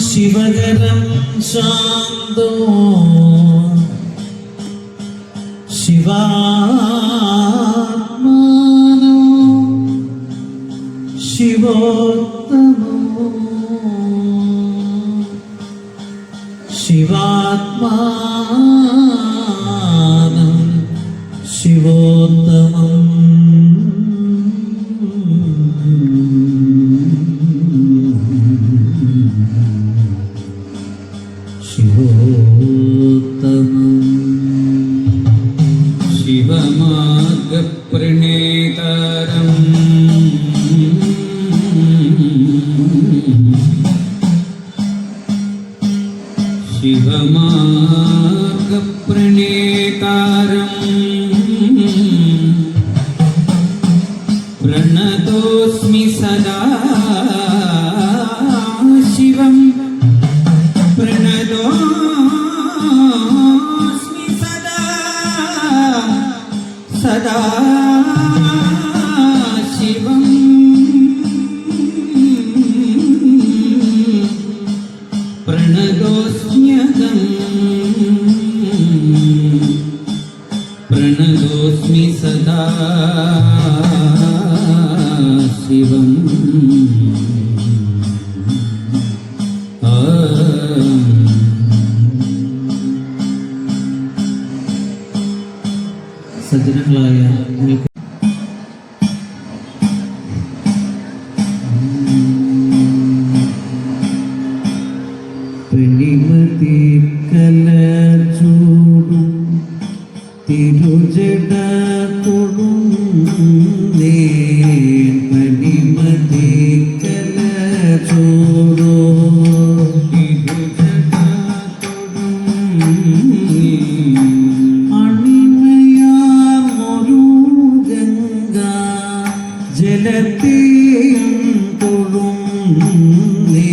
ശിവകരം ശാന്തോ ശിവാത്മാനോ ശിവോത്തമോ ശിവാത്മാനം ശിവോത്തമം शिवमागप्रणेतारम् शिव प्रणतोऽस्मि सदा ഇരുചട കൊടുന്നേ പനിമതി കല ചോടോ ഇരുചട കൊടുന്നേ അണിമയാർ ഒരു ഗംഗ ജലത്തെയും കൊടുന്നേ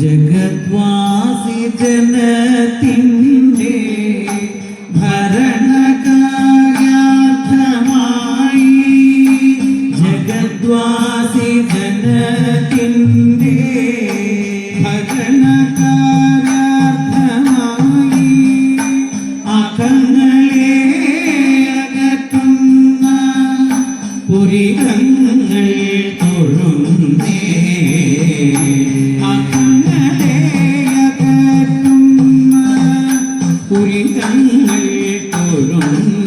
ജഗദ്വാസി ജനത്തിൻ കരുണ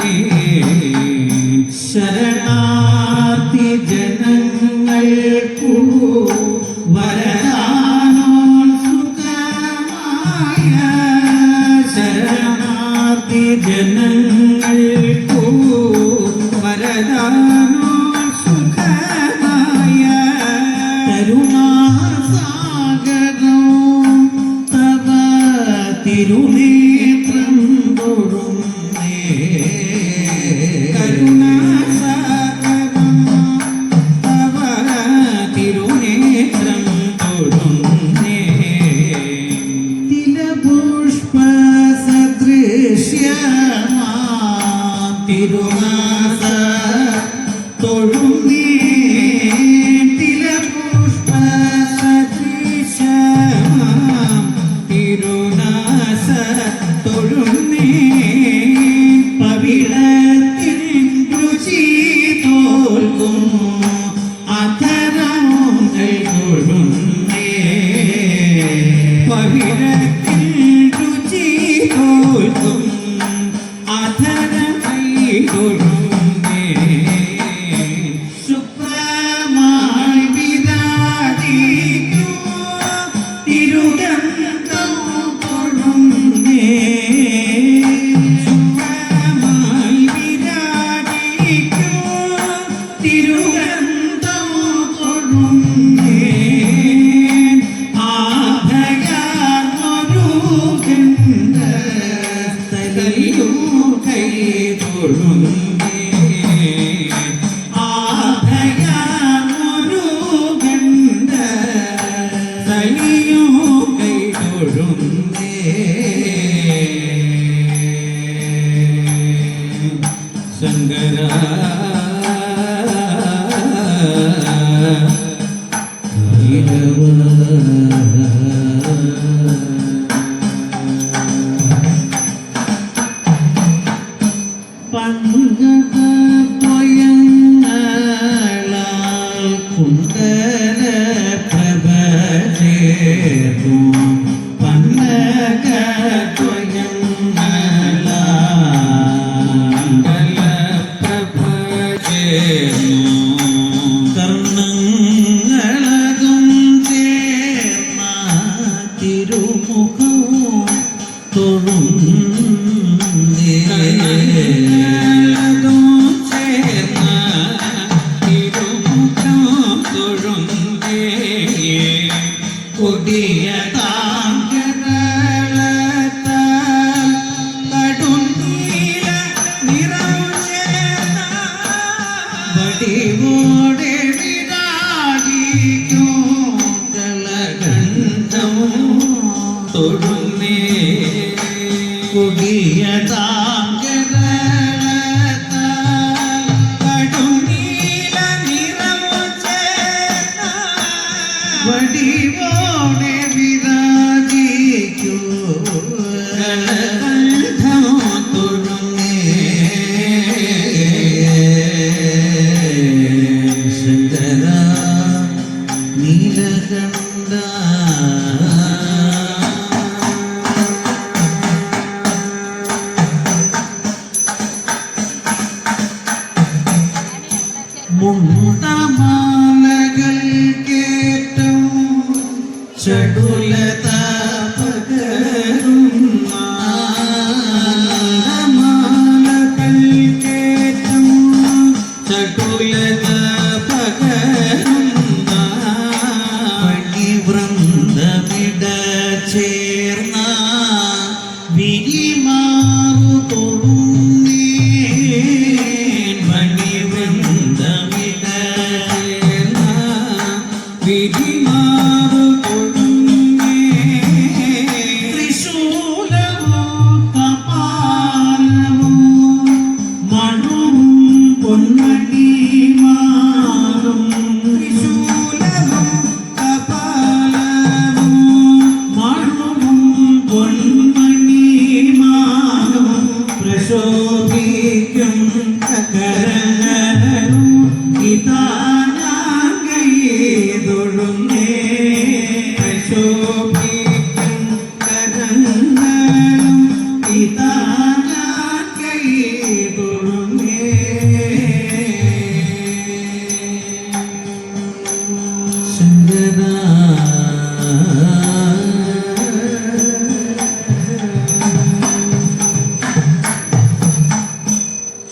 你的等待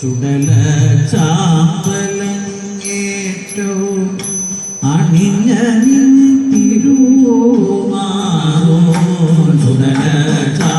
ചുടല ചാമ്പലങ്ങേറ്റോ അണിഞ്ഞ നിന്ന. Oh, my Lord, so that